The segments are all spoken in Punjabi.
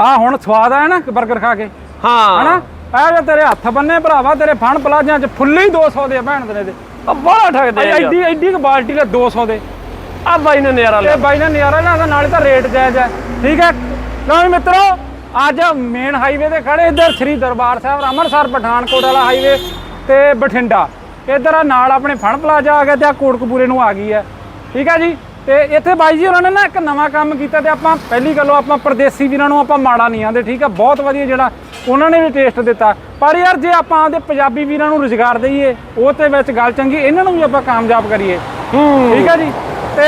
ਆ ਹੁਣ ਸਵਾਦ ਆਇਆ ਨਾ 버ਗਰ ਖਾ ਕੇ। ਹਾਂ। ਹਨਾ? ਆ ਜੇ ਤੇਰੇ ਹੱਥ ਬੰਨੇ ਭਰਾਵਾ ਤੇਰੇ ਫਣ ਪਲਾਜਾਂ ਚ ਫੁੱਲੇ ਹੀ 200 ਦੇ ਭੈਣ ਦੇ ਨੇ ਆ ਬੜਾ ਠਗਦੇ ਆ ਐਡੀ ਐਡੀ ਕੁ ਬਾਲਟੀ ਲੈ 200 ਦੇ। ਆ ਬਾਈ ਨੇ ਨਜ਼ਾਰਾ ਤੇ ਲਿਆ ਬਾਈ ਨੇ ਨਜ਼ਾਰਾ ਲੈਣਾ ਨਾਲੇ ਤਾਂ ਰੇਟ ਜਾਇਜ਼ ਹੈ ਠੀਕ ਹੈ ਲਓ ਮਿੱਤਰੋ ਅੱਜ ਮੇਨ ਹਾਈਵੇ ਤੇ ਖੜੇ ਇੱਧਰ ਸ੍ਰੀ ਦਰਬਾਰ ਸਾਹਿਬ ਅੰਮ੍ਰਿਤਸਰ ਪਠਾਨਕੋਟ ਵਾਲਾ ਹਾਈਵੇ ਤੇ ਬਠਿੰਡਾ। ਇੱਧਰ ਆ ਨਾਲ ਆਪਣੇ ਫਣ ਪਲਾਜ਼ਾ ਆ ਗਿਆ ਤੇ ਆ ਕੋਟਕਪੂਰੇ ਨੂੰ ਆ ਗਈ ਹੈ ਠੀਕ ਹੈ ਜੀ? ਤੇ ਇੱਥੇ ਬਾਈ ਜੀ ਉਹਨਾਂ ਨੇ ਨਾ ਇੱਕ ਨਵਾਂ ਕੰਮ ਕੀਤਾ ਤੇ ਆਪਾਂ ਪਹਿਲੀ ਗੱਲੋਂ ਆਪਾਂ ਪਰਦੇਸੀ ਵੀਰਾਂ ਨੂੰ ਆਪਾਂ ਮਾੜਾ ਨਹੀਂ ਆਂਦੇ ਠੀਕ ਹੈ ਬਹੁਤ ਵਧੀਆ ਜਿਹੜਾ ਉਹਨਾਂ ਨੇ ਵੀ ਟੇਸਟ ਦਿੱਤਾ। ਪਰ ਯਾਰ ਜੇ ਆਪਾਂ ਆਪਦੇ ਪੰਜਾਬੀ ਵੀਰਾਂ ਨੂੰ ਰੁਜ਼ਗਾਰ ਦਈਏ ਉਹ ਤੇ ਵਿੱਚ ਗੱਲ ਚੰਗੀ ਇਹਨਾਂ ਨੂੰ ਵੀ ਆਪਾਂ ਕਾਮਯਾਬ ਕਰੀਏ। ਹੂੰ। ਠੀਕ ਹੈ ਜੀ? ਤੇ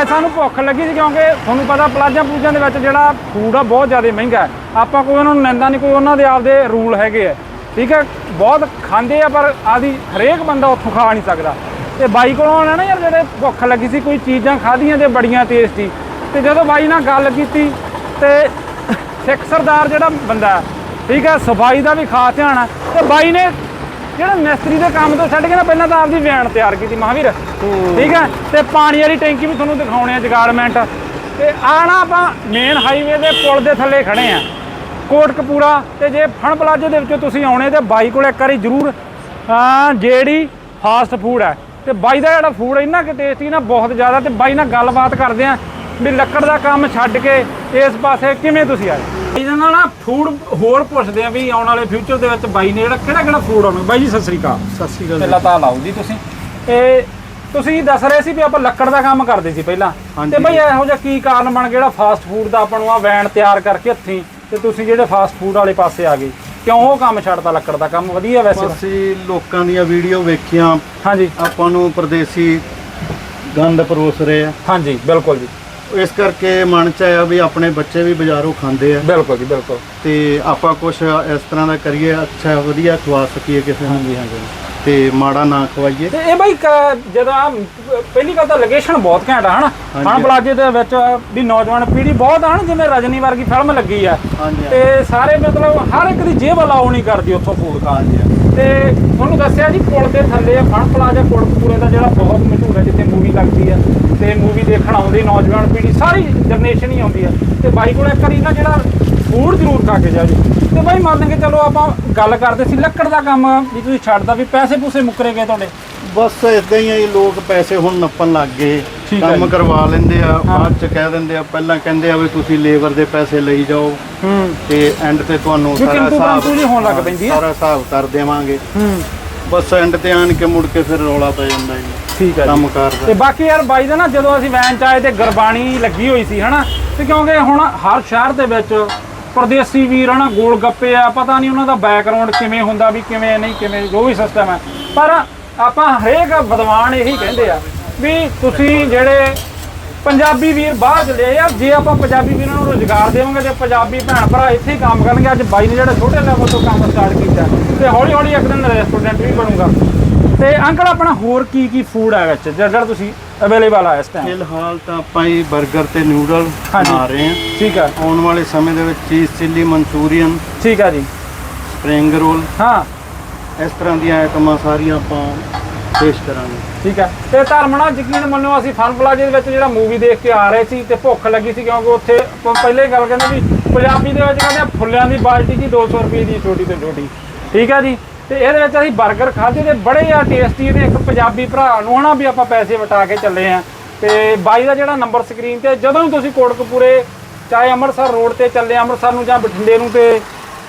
ਅੱਜ ਸਾਨੂੰ ਭੁੱਖ ਲੱਗੀ ਸੀ ਕਿਉਂਕਿ ਤੁਹਾਨੂੰ ਪਤਾ ਪਲਾਜ਼ਾਂ ਪੂਜਾਂ ਦੇ ਵਿੱਚ ਜਿਹੜਾ ਫੂਡ ਆ ਬਹੁਤ ਜ਼ਿਆਦਾ ਮਹਿੰਗਾ ਹੈ। ਆਪਾਂ ਕੋਈ ਉਹਨਾਂ ਨੂੰ ਨਿੰਦਾ ਨਹੀਂ ਕੋਈ ਉਹਨਾਂ ਦੇ ਆਪਦੇ ਰੂਲ ਹੈਗੇ ਆ। ਠੀਕ ਹੈ ਬਹੁਤ ਖਾਂਦੇ ਆ ਪਰ ਆਦੀ ਹਰੇਕ ਬੰਦਾ ਉੱਥੋਂ ਖਾ ਨਹੀਂ ਸਕਦਾ। ਤੇ ਬਾਈ ਕੋਲੋਂ ਆਉਣਾ ਨਾ ਯਾਰ ਜਿਹੜੇ ਭੁੱਖ ਲੱਗੀ ਸੀ ਕੋਈ ਚੀਜ਼ਾਂ ਖਾਧੀਆਂ ਤੇ ਬੜੀਆਂ ਟੇਸਟੀ ਤੇ ਜਦੋਂ ਬਾਈ ਨਾਲ ਗੱਲ ਕੀਤੀ ਤੇ ਸਿੱਖ ਸਰਦਾਰ ਜਿਹੜਾ ਬੰਦਾ ਠੀਕ ਹੈ ਸਫ਼ਾਈ ਦਾ ਵੀ ਖਾਸ ਧਿਆਨ ਹੈ ਤੇ ਬਾਈ ਨੇ ਜਿਹੜਾ ਮਿਸਤਰੀ ਦੇ ਕੰਮ ਤੋਂ ਛੱਡ ਕੇ ਨਾ ਪਹਿਲਾਂ ਤਾਂ ਆਪਦੀ ਵੈਨ ਤਿਆਰ ਕੀਤੀ ਮਹਾਵੀਰ। ਠੀਕ ਹੈ ਤੇ ਪਾਣੀ ਵਾਲੀ ਟੈਂਕੀ ਵੀ ਤੁਹਾਨੂੰ ਦਿਖਾਉਣੇ ਆ ਜਗਾਰਮੈਂਟ ਤੇ ਆ ਨਾ ਆਪਾਂ ਮੇਨ ਹਾਈਵੇ ਦੇ ਪੁਲ ਦੇ ਥੱਲੇ ਖੜੇ ਆ ਕੋਟਕਪੂਰਾ। ਤੇ ਜੇ ਫਣ ਪਲਾਜ਼ੇ ਦੇ ਵਿੱਚੋਂ ਤੁਸੀਂ ਆਉਣੇ ਤੇ ਬਾਈ ਕੋਲ ਇੱਕ ਵਾਰੀ ਜ਼ਰੂਰ ਹਾਂ ਜਿਹੜੀ ਫਾਸਟ ਫੂਡ ਹੈ ਤੇ ਬਾਈ ਦਾ ਜਿਹੜਾ ਫੂਡ ਇੰਨਾ ਕਿ ਟੇਸਟੀ ਨਾ ਬਹੁਤ ਜ਼ਿਆਦਾ ਤੇ ਬਾਈ ਨਾਲ ਗੱਲਬਾਤ ਕਰਦੇ ਆ ਵੀ ਲੱਕੜ ਦਾ ਕੰਮ ਛੱਡ ਕੇ ਇਸ ਪਾਸੇ ਕਿਵੇਂ ਤੁਸੀਂ ਆਏ? ਇਹਨਾਂ ਨਾਲ ਨਾ ਫੂਡ ਹੋਰ ਪੁੱਛਦੇ ਆ ਵੀ ਆਉਣ ਵਾਲੇ ਫਿਊਚਰ ਦੇ ਵਿੱਚ ਬਾਈ ਨੇ ਜਿਹੜਾ ਕਿਹੜਾ ਕਿਹੜਾ ਫੂਡ ਆਉਣਾ? ਬਾਈ ਜੀ ਸਤਿ ਸ੍ਰੀ ਅਕਾਲ। ਸਤਿ ਸ਼੍ਰੀ ਅਕਾਲ ਪਹਿਲਾਂ ਤਾਂ ਲਾਓ ਜੀ ਤੁਸੀਂ। ਇਹ ਤੁਸੀਂ ਦੱਸ ਰਹੇ ਸੀ ਵੀ ਆਪਾਂ ਲੱਕੜ ਦਾ ਕੰਮ ਕਰਦੇ ਸੀ ਪਹਿਲਾਂ। ਹਾਂਜੀ। ਤੇ ਬਈ ਇਹੋ ਜਿਹਾ ਕੀ ਕਾਰਨ ਬਣ ਗਿਆ ਜਿਹੜਾ ਫਾਸਟ ਫੂਡ ਦਾ ਆਪਾਂ ਨੂੰ ਆ ਵੈਨ ਤਿਆਰ ਕਰਕੇ ਹੱਥੀਂ ਤੇ ਤੁਸੀਂ ਜਿਹੜੇ ਫਾਸਟ ਫੂਡ ਵਾਲੇ ਪਾਸੇ ਆ ਗਏ? ਕਿਉਂ ਉਹ ਕੰਮ ਛੱਡਤਾ ਲੱਕੜ ਦਾ ਕੰਮ? ਵਧੀਆ ਵੈਸੇ ਤਾਂ। ਅਸੀਂ ਲੋਕਾਂ ਦੀਆਂ ਵੀਡੀਓ ਵੇਖੀਆਂ। ਹਾਂਜੀ। ਆਪਾਂ ਨੂੰ ਪਰਦੇਸੀ ਗੰਦ ਪਰੋਸ ਰਹੇ ਆ। ਹਾਂਜੀ ਬਿਲਕੁਲ ਜੀ। ਇਸ ਕਰਕੇ ਮਨ ਚ ਆਇਆ ਵੀ ਆਪਣੇ ਬੱਚੇ ਵੀ ਬਾਜ਼ਾਰੋਂ ਖਾਂਦੇ ਆ। ਬਿਲਕੁਲ ਜੀ ਬਿਲਕੁਲ। ਤੇ ਆਪਾਂ ਕੁਝ ਇਸ ਤਰ੍ਹਾਂ ਦਾ ਕਰੀਏ ਅੱਛਾ ਵਧੀਆ ਖਵਾ ਸਕੀਏ ਕਿਸੇ। ਨੂੰ ਹਾਂਜੀ ਹਾਂਜੀ। ਤੇ ਮਾੜਾ ਨਾ ਖਵਾਈਏ। ਤੇ ਇਹ ਬਾਈ ਕ- ਜਦੋਂ ਆ ਪਹਿਲੀ ਗੱਲ ਤਾਂ ਲੋਕੇਸ਼ਨ ਬਹੁਤ ਘੈਂਟ ਆ ਹਨਾ? ਹਾਂਜੀ। ਹਣ ਪਲਾਜੇ ਦੇ ਵਿੱਚ ਵੀ ਨੌਜਵਾਨ ਪੀੜ੍ਹੀ ਬਹੁਤ ਆ ਜਿਵੇਂ ਰਜਨੀ ਵਰਗੀ ਫਿਲਮ ਲੱਗੀ ਆ। ਹਾਂਜੀ ਤੇ ਸਾਰੇ ਮਤਲਬ ਹਰ ਇੱਕ ਦੀ ਜੇਬ ਨਹੀਂ ਕਰਦੀ ਉੱਥੋਂ ਫੂਡ ਦੀ। ਤੇ ਤੁਹਾਨੂੰ ਦੱਸਿਆ ਜੀ ਪੁਲ ਦੇ ਥੱਲੇ ਫਣ ਪਲਾਜ਼ਾ ਕੋਟਕਪੂਰੇ ਦਾ ਜਿਹੜਾ ਬਹੁਤ ਮਸ਼ਹੂਰ ਹੈ ਜਿੱਥੇ ਮੂਵੀ ਲੱਗਦੀ ਆ। ਤੇ ਮੂਵੀ ਦੇਖਣ ਆਉਂਦੀ ਨੌਜਵਾਨ ਪੀੜ੍ਹੀ ਸਾਰੀ ਜਨਰੇਸ਼ਨ ਹੀ ਆਉਂਦੀ ਆ। ਤੇ ਬਾਈ ਕੋਲ ਇੱਕ ਵਾਰੀ ਨਾ ਜਿਹੜਾ ਫੂਡ ਜ਼ਰੂਰ ਖਾ ਕੇ ਜਾਓ ਜੀ। ਤੇ ਬਾਈ ਮੰਨ ਕੇ ਚਲੋ ਆਪਾਂ ਗੱਲ ਕਰਦੇ ਸੀ ਲੱਕੜ ਦਾ ਕੰਮ ਵੀ ਤੁਸੀਂ ਛੱਡਦਾ ਵੀ ਪੈਸੇ ਪੂਸੇ ਮੁੱਕਰੇ ਗਏ ਤੁਹਾਡੇ। ਬਸ ਇਦਾਂ ਹੀ ਆ ਜੀ, ਲੋਕ ਪੈਸੇ ਹੁਣ ਨੱਪਣ ਲੱਗ ਗਏ। ਠੀਕ ਕੰਮ ਜੀ। ਕਰਵਾ ਲੈਂਦੇ ਆ। ਬਾਅਦ ਚ ਕਹਿ ਦਿੰਦੇ ਆ ਪਹਿਲਾਂ ਕਹਿੰਦੇ ਆ ਵੀ ਤੁਸੀਂ ਲੇਬਰ ਦੇ ਪੈਸੇ ਲਈ ਜਾਓ। ਹੂੰ। ਤੇ ਐਂਡ ਤੇ ਤੁਹਾਨੂੰ ਸਾਰਾ ਕਿੰਤੂ ਹਿਸਾਬ ਪਰੰਤੂ ਜਿਹੀ ਹੋਣ ਲੱਗ ਹਾਂ, ਪੈਂਦੀ ਆ। ਸਾਰਾ ਹਿਸਾਬ ਕਰ ਦੇਵਾਂਗੇ। ਹੂੰ। ਬਸ ਐਂਡ ਤੇ ਆਣ ਕੇ ਮੁੜ ਕੇ ਫਿਰ ਰੌਲਾ ਪੈ ਜਾਂਦਾ ਜੀ। ਠੀਕ ਹੈ ਜੀ। ਕੰਮ ਕਾਰ ਤੇ ਦਾ ਬਾਕੀ ਯਾਰ ਬਾਈ ਦਾ ਨਾ ਜਦੋਂ ਅਸੀਂ ਵੈਨ ਚ ਆਏ ਤੇ ਗੁਰਬਾਣੀ ਲੱਗੀ ਹੋਈ ਸੀ ਹਨਾ? ਤੇ ਕਿਉਂਕਿ ਹੁਣ ਹਰ ਸ਼ਹਿਰ ਦੇ ਵਿੱਚ ਪਰਦੇਸੀ ਵੀਰ ਹਨਾ, ਗੋਲ ਗੱਪੇ ਆ, ਪਤਾ ਨਹੀਂ ਉਹਨਾਂ ਦਾ ਬੈਕਗ੍ਰਾਉਂਡ ਕਿਵੇਂ ਹੁੰਦਾ ਵੀ ਕਿਵੇਂ ਨਹੀਂ, ਕਿਵੇਂ, ਜੋ ਵੀ ਸਿਸਟਮ ਹੈ ਪਰ ਆਪਾਂ ਹਰੇਕ ਵਿਦਵਾਨ ਇਹੀ ਕਹਿੰਦੇ ਆ ਵੀ ਤੁਸੀਂ ਜਿਹੜੇ ਪੰਜਾਬੀ ਵੀਰ ਬਾਹਰ ਚਲੇ ਯਾਰ ਜੇ ਆਪਾਂ ਪੰਜਾਬੀ ਵੀਰਾਂ ਨੂੰ ਰੋਜ਼ਗਾਰ ਦੇਵਾਂਗੇ ਤੇ ਪੰਜਾਬੀ ਭੈਣ ਭਰਾ ਇੱਥੇ ਹੀ ਕੰਮ ਕਰਨਗੇ। ਅੱਜ ਬਾਈ ਨੇ ਜਿਹੜਾ ਛੋਟੇ ਲੈਵਲ ਤੋਂ ਕੰਮ ਸਟਾਰਟ ਕੀਤਾ ਤੇ ਹੌਲੀ ਹੌਲੀ ਇੱਕ ਦਿਨ ਰੈਸਟੋਰੈਂਟ ਵੀ ਬਣੂਗਾ। ਤੇ ਅੰਕਲ ਆਪਣਾ ਹੋਰ ਕੀ ਕੀ ਫੂਡ ਹੈ ਵਿੱਚ ਜਿਹੜਾ ਤੁਸੀਂ ਅਵੇਲੇਬਲ ਆ ਇਸ ਟਾਈਮ ਫਿਲਹਾਲ ਤਾਂ ਆਪਾਂ ਹੀ 버ਗਰ ਤੇ ਨਿਊਡਲ ਹਾਂਜੀ। ਬਣਾ ਰਹੇ ਹਾਂ। ਠੀਕ ਹੈ ਆਉਣ ਵਾਲੇ ਸਮੇਂ ਦੇ ਵਿੱਚ ਚੀਜ਼ ਚਿੱਲੀ ਮਨਚੂਰੀਅਨ ਠੀਕ ਹੈ ਜੀ। ਸਪਰਿੰਗ ਰੋਲ ਹਾਂ। ਇਸ ਤਰ੍ਹਾਂ ਦੀਆਂ ਆਈਟਮਾਂ ਸਾਰੀਆਂ ਆਪਾਂ ਪੇਸ਼ ਕਰਾਂਗੇ। ਠੀਕ ਹੈ ਤੇ ਧਰਮਣਾ ਯਕੀਨ ਮੰਨੋ ਅਸੀਂ ਫਨ ਪਲਾਜੇ ਦੇ ਵਿੱਚ ਜਿਹੜਾ ਮੂਵੀ ਦੇਖ ਕੇ ਆ ਰਹੇ ਸੀ ਤੇ ਭੁੱਖ ਲੱਗੀ ਸੀ ਕਿਉਂਕਿ ਉੱਥੇ ਪਹਿਲੇ ਗੱਲ ਕਹਿੰਦੇ ਵੀ ਪੰਜਾਬੀ ਦੇ ਵਿੱਚ ਕਹਿੰਦੇ ਫੁੱਲਿਆਂ ਦੀ ਬਾਲਟੀ ਜੀ 200 ਰੁਪਏ ਦੀ ਛੋਟੀ ਤੋਂ ਛੋਟੀ। ਠੀਕ ਹੈ ਜੀ। ਤੇ ਇਹਦੇ ਵਿੱਚ ਅਸੀਂ 버ਗਰ ਖਾਧੇ ਤੇ ਬੜੇ ਆ ਟੇਸਟੀ ਤੇ ਇੱਕ ਪੰਜਾਬੀ ਭਰਾ ਨੂੰ ਹਨਾ ਵੀ ਆਪਾਂ ਪੈਸੇ ਵਟਾ ਕੇ ਚੱਲੇ ਆ। ਤੇ ਬਾਈ ਦਾ ਜਿਹੜਾ ਨੰਬਰ ਸਕਰੀਨ ਤੇ ਜਦੋਂ ਵੀ ਤੁਸੀਂ ਕੋਟਕਪੂਰੇ ਚਾਹੇ ਅੰਮ੍ਰਿਤਸਰ ਰੋਡ ਤੇ ਚੱਲੇ, ਅੰਮ੍ਰਿਤਸਰ ਨੂੰ ਜਾਂ ਬਠਿੰਡੇ ਨੂੰ ਤੇ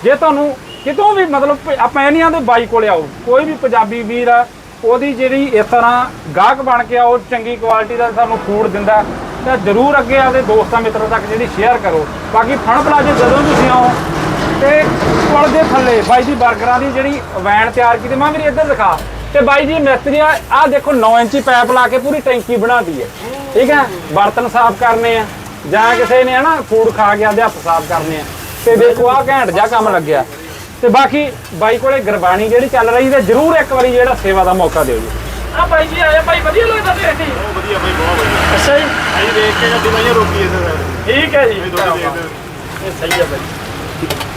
ਜੇ ਤੁਹਾਨੂੰ ਕਿਤੋਂ ਵੀ ਮਤਲਬ ਆਪਾਂ ਇਹ ਨਹੀਂ ਆਂਦੇ ਬਾਈ ਕੋਲੇ ਆਓ। ਕੋਈ ਵੀ ਪੰਜਾਬੀ ਵੀਰ ਆ, ਉਹਦੀ ਜਿਹੜੀ ਇਸ ਤਰ੍ਹਾਂ ਗਾਹਕ ਬਣ ਕੇ ਆਓ, ਚੰਗੀ ਕੁਆਲਿਟੀ ਦਾ ਸਾਨੂੰ ਫੂਡ ਦਿੰਦਾ, ਤਾਂ ਜ਼ਰੂਰ ਅੱਗੇ ਆਪਦੇ ਦੋਸਤਾਂ ਮਿੱਤਰਾਂ ਤੱਕ ਜਿਹੜੀ ਸ਼ੇਅਰ ਕਰੋ। ਬਾਕੀ ਫਣ ਪਲਾਜੇ ਜਦੋਂ ਤੁਸੀਂ ਆਓ, ਤੇ ਪੁਲ ਦੇ ਥੱਲੇ। ਬਾਈ ਦੀ 버ਗਰਾਂ ਦੀ ਜਿਹੜੀ ਵੈਨ ਤਿਆਰ ਕੀਤੀ ਮੈਂ ਵੀ ਇੱਧਰ ਦਿਖਾ। ਤੇ ਬਾਈ ਜੀ ਮਿਸਤਰੀਆਂ ਆਹ ਦੇਖੋ 9 ਇੰਚੀ ਪਾਈਪ ਲਾ ਕੇ ਪੂਰੀ ਟੈਂਕੀ ਬਣਾਦੀ ਹੈ। ਠੀਕ ਹੈ? ਬਰਤਨ ਸਾਫ਼ ਕਰਨੇ ਆ। ਜਾਂ ਕਿਸੇ ਨੇ ਹਨਾ ਫੂਡ ਖਾ ਕੇ ਆਪਦੇ ਹੱਥ ਸਾਫ਼ ਕਰਨੇ ਆ। ਤੇ ਦੇਖੋ ਆ ਘੈਂਟ ਜਿਹਾ ਕੰਮ ਲੱਗਿਆ। ਤੇ ਬਾਕੀ ਬਾਈ ਕੋਲੇ ਗੁਰਬਾਣੀ ਜਿਹੜੀ ਚੱਲ ਰਹੀ ਤੇ ਜਰੂਰ ਇੱਕ ਵਾਰੀ ਜਿਹੜਾ ਸੇਵਾ ਦਾ ਮੌਕਾ ਦਿਓ ਜੀ। ਆ ਬਾਈ ਜੀ ਆਇਆ ਬਾਈ ਵਧੀਆ ਲੱਗਦਾ ਤੇ ਅਸੀਂ ਵਧੀਆ ਬਈ ਬਹੁਤ ਵਧੀਆ। ਅੱਛਾ ਜੀ। ਅਸੀਂ ਦੇਖ ਕੇ ਗੱਡੀ ਬਾਈਆਂ ਰੋਕੀ ਇੱਥੇ ਠੀਕ ਹੈ ਜੀ। ਇਹ ਸਹੀ ਹੈ ਬਾਈ।